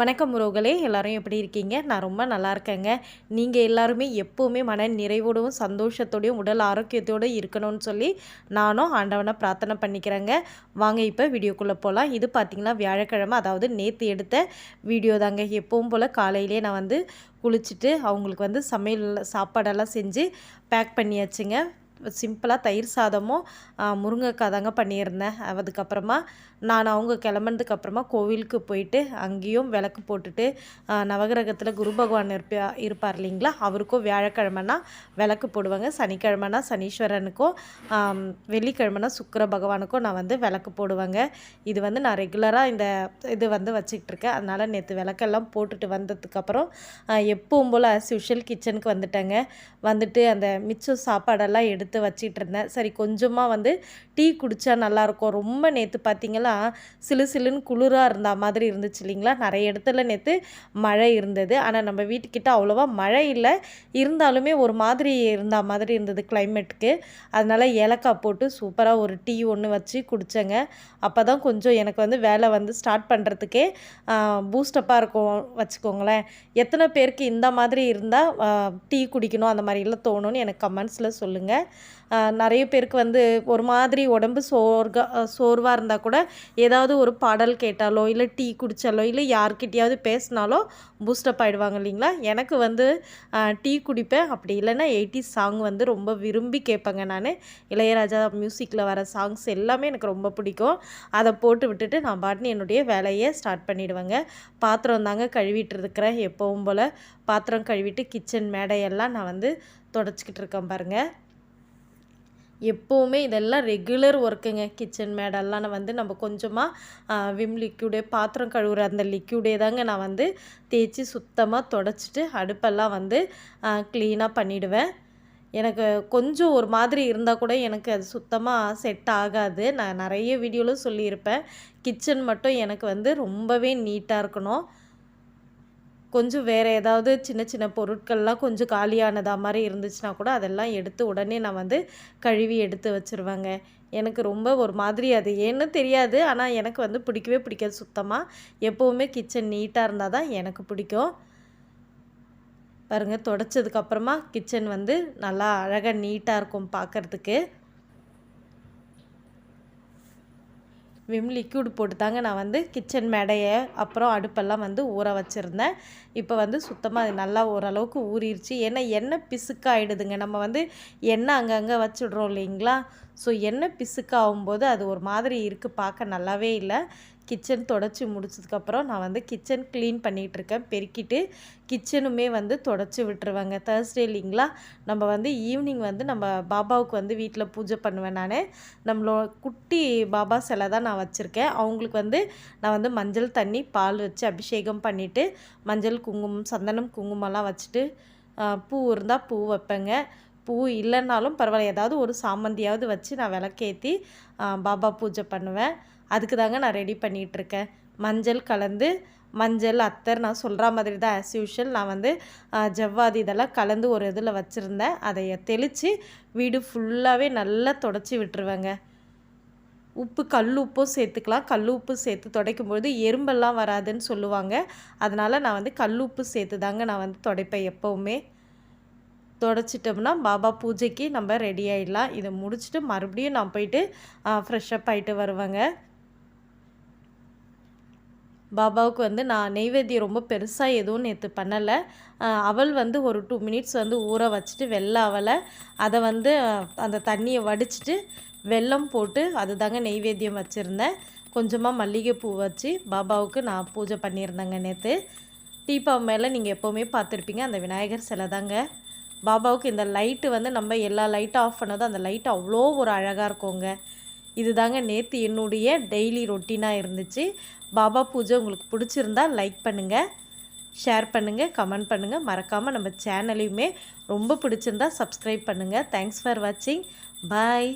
வணக்கம் உறவுகளே எல்லாரும் எப்படி இருக்கீங்க? நான் ரொம்ப நல்லா இருக்கேங்க. நீங்கள் எல்லாருமே எப்போவுமே மன நிறைவோடவும் சந்தோஷத்தோடையும் உடல் ஆரோக்கியத்தோடு இருக்கணும்னு சொல்லி நானும் ஆண்டவனை பிரார்த்தனை பண்ணிக்கிறேங்க. வாங்க இப்போ வீடியோக்குள்ளே போகலாம் இது பார்த்திங்கன்னா வியாழக்கிழமை அதாவது நேற்று எடுத்த வீடியோ தாங்க. எப்பவும் போல் காலையிலே நான் வந்து குளிச்சுட்டு அவங்களுக்கு வந்து சமையல் சாப்பாடெல்லாம் செஞ்சு பேக் பண்ணியாச்சுங்க. சிம்பிளாக தயிர் சாதமும் முருங்கைக்காய் தாங்க பண்ணியிருந்தேன். அதுக்கப்புறமா நான் அவங்க கிளம்புனதுக்கப்புறமா கோவிலுக்கு போயிட்டு அங்கேயும் விளக்கு போட்டுட்டு நவகிரகத்தில் குரு பகவான் இருப்பா இருப்பார் இல்லைங்களா? அவருக்கும் வியாழக்கிழமைனா விளக்கு போடுவாங்க. சனிக்கிழமைனா சனீஸ்வரனுக்கும் வெள்ளிக்கிழமைனா சுக்கர பகவானுக்கும் நான் வந்து விளக்கு போடுவேங்க. இது வந்து நான் ரெகுலராக இந்த இது வந்து வச்சுக்கிட்டு இருக்கேன் அதனால் நேற்று விளக்கெல்லாம் போட்டுட்டு வந்ததுக்கப்புறம் எப்பவும் போல் யூஷுவல் கிச்சனுக்கு வந்துட்டேங்க. வந்துட்டு அந்த மிச்சம் சாப்பாடெல்லாம் எடுத்து வச்சிட்டு இருந்தேன் சரி கொஞ்சமாக வந்து டீ குடித்தா நல்லாயிருக்கும் ரொம்ப நேற்று பார்த்திங்களா சிலு சிலுன்னு குளிராக இருந்த மாதிரி இருந்துச்சு இல்லைங்களா? நிறைய இடத்துல நேற்று மழை இருந்தது. ஆனால் நம்ம வீட்டுக்கிட்ட அவ்வளோவா மழை இல்லை. இருந்தாலுமே ஒரு மாதிரி இருந்த மாதிரி இருந்தது கிளைமேட்டுக்கு அதனால் ஏலக்காய் போட்டு சூப்பராக ஒரு டீ ஒன்று வச்சு குடித்தேங்க அப்போ தான் கொஞ்சம் எனக்கு வந்து வேலை வந்து ஸ்டார்ட் பண்ணுறதுக்கே பூஸ்டப்பாக இருக்கும் வச்சுக்கோங்களேன். எத்தனை பேருக்கு இந்த மாதிரி இருந்தால் டீ குடிக்கணும் அந்த மாதிரிலாம் தோணும்னு எனக்கு கமெண்ட்ஸில் சொல்லுங்கள் நிறைய பேருக்கு வந்து ஒரு மாதிரி உடம்பு சோர்கா சோர்வாக இருந்தால் கூட ஏதாவது ஒரு பாடல் கேட்டாலோ இல்லை டீ குடித்தாலோ இல்லை யார்கிட்டையாவது பேசினாலோ பூஸ்டப் ஆகிடுவாங்க இல்லைங்களா? எனக்கு வந்து டீ குடிப்பேன். அப்படி இல்லைன்னா எயிட்டி சாங் வந்து ரொம்ப விரும்பி கேட்பேங்க நான். இளையராஜா மியூசிக்கில் வர சாங்ஸ் எல்லாமே எனக்கு ரொம்ப பிடிக்கும். அதை போட்டு விட்டுட்டு நான் பாட்டுன்னு என்னுடைய வேலையை ஸ்டார்ட் பண்ணிவிடுவேங்க பாத்திரம் தாங்க கழுவிட்டு இருக்கிறேன் எப்பவும் போல். பாத்திரம் கழுவிட்டு கிச்சன் மேடையெல்லாம் நான் வந்து தொடச்சிக்கிட்டு இருக்கேன் பாருங்கள் எப்போவுமே இதெல்லாம் ரெகுலர் ஒர்க்குங்க கிச்சன் மேடெல்லாம் வந்து நம்ம கொஞ்சமாக விம் லிக்யூடே பாத்திரம் கழுவுற அந்த லிக்யூடே தாங்க நான் வந்து தேய்ச்சி சுத்தமாக தொடச்சிட்டு அடுப்பெல்லாம் வந்து க்ளீனாக பண்ணிவிடுவேன் எனக்கு கொஞ்சம் ஒரு மாதிரி இருந்தால் கூட எனக்கு அது சுத்தமாக செட் ஆகாது. நான் நிறைய வீடியோவில் சொல்லியிருப்பேன். கிச்சன் மட்டும் எனக்கு வந்து ரொம்பவே நீட்டாக இருக்கணும். கொஞ்சம் வேறு ஏதாவது சின்ன சின்ன பொருட்கள்லாம் கொஞ்சம் காலியானதா மாதிரி இருந்துச்சுன்னா கூட அதெல்லாம் எடுத்து உடனே நான் வந்து கழுவி எடுத்து வச்சுருவேங்க. எனக்கு ரொம்ப ஒரு மாதிரி அது ஏன்னு தெரியாது. ஆனால் எனக்கு வந்து பிடிக்கவே பிடிக்காது சுத்தமாக எப்போவுமே கிச்சன் நீட்டாக இருந்தால் தான் எனக்கு பிடிக்கும். பாருங்கள் தொடச்சதுக்கப்புறமா கிச்சன் வந்து நல்லா அழகாக நீட்டாக இருக்கும் பார்க்குறதுக்கு விம் லிக்யூட் போட்டு தாங்க நான் வந்து கிச்சன் மேடையை அப்புறம் அடுப்பெல்லாம் வந்து ஊற வச்சுருந்தேன். இப்போ வந்து சுத்தமாக நல்லா ஓரளவுக்கு ஊறிடுச்சு ஏன்னா எண்ணெய் பிசுக்காயிடுதுங்க. நம்ம வந்து எண்ணெய் அங்கங்கே வச்சுடுறோம் இல்லைங்களா? ஸோ எண்ணெய் பிசுக்காகும்போது அது ஒரு மாதிரி இருக்குது பார்க்க நல்லாவே இல்லை. கிச்சன் தொடச்சி முடிச்சதுக்கப்புறம் நான் வந்து கிச்சன் க்ளீன் பண்ணிகிட்ருக்கேன். பெருக்கிட்டு கிச்சனுமே வந்து தொடச்சி விட்டுருவேங்க. தேர்ஸ்டே இல்லைங்களா? நம்ம வந்து ஈவினிங் வந்து நம்ம பாபாவுக்கு வந்து வீட்டில் பூஜை பண்ணுவேன் நான். நம்மளோட குட்டி பாபா சிலை தான் நான் வச்சுருக்கேன். அவங்களுக்கு வந்து நான் வந்து மஞ்சள் தண்ணி பால் வச்சு அபிஷேகம் பண்ணிவிட்டு மஞ்சள் குங்குமம் சந்தனம் குங்குமம்லாம் வச்சுட்டு பூ இருந்தால் பூ வைப்பேங்க. பூ இல்லைன்னாலும் பரவாயில்ல. ஏதாவது ஒரு சாமந்தியாவது வச்சு நான் விளக்கேற்றி பாபா பூஜை பண்ணுவேன். அதுக்கு தாங்க நான் ரெடி பண்ணிகிட்ருக்கேன் மஞ்சள் கலந்து மஞ்சள் அத்தர் நான் சொல்கிற மாதிரி தான் ஆஸ் யூஷுவல் நான் வந்து ஜவ்வாதி இதெல்லாம் கலந்து ஒரு இதில் வச்சுருந்தேன். அதை தெளித்து வீடு ஃபுல்லாகவே நல்லா தொடச்சி விட்டுருவேங்க. உப்பு கல் உப்பும் சேர்த்துக்கலாம். கல் உப்பு சேர்த்து துடைக்கும்பொழுது எறும்பெல்லாம் வராதுன்னு சொல்லுவாங்க. அதனால் நான் வந்து கல் உப்பு சேர்த்து தாங்க நான் வந்து துடைப்பேன் எப்போவுமே. தொடச்சிட்டோம்னா பாபா பூஜைக்கு நம்ம ரெடி ஆகிடலாம் இதை முடிச்சுட்டு மறுபடியும் நான் போயிட்டு ஃப்ரெஷ்ஷப் ஆகிட்டு வருவேங்க. பாபாவுக்கு வந்து நான் நெய்வேத்தியம் ரொம்ப பெருசாக எதுவும் நேற்று பண்ணலை. அவள் வந்து ஒரு டூ மினிட்ஸ் வந்து ஊற வச்சுட்டு வெள்ளை அவலை அதை வந்து அந்த தண்ணியை வடிச்சிட்டு வெல்லம் போட்டு அது தாங்க நெய்வேத்தியம் வச்சுருந்தேன். கொஞ்சமாக மல்லிகைப்பூ வச்சு பாபாவுக்கு நான் பூஜை பண்ணியிருந்தேங்க நேற்று டீப்பாவு மேலே நீங்கள் எப்போவுமே பார்த்துருப்பீங்க. அந்த விநாயகர் சிலை தாங்க பாபாவுக்கு இந்த லைட்டு வந்து நம்ம எல்லா லைட்டும் ஆஃப் பண்ணதும் அந்த லைட் அவ்வளோ ஒரு அழகாக இருக்குங்க. இது தாங்க நேற்று என்னுடைய டெய்லி ரொட்டீனாக இருந்துச்சு. பாபா பூஜை உங்களுக்கு பிடிச்சிருந்தா லைக் பண்ணுங்கள் ஷேர் பண்ணுங்கள் கமெண்ட் பண்ணுங்கள் மறக்காமல் நம்ம சேனலையுமே ரொம்ப பிடிச்சிருந்தா சப்ஸ்கிரைப் பண்ணுங்கள் தேங்க்ஸ் ஃபார் வாட்சிங் பாய்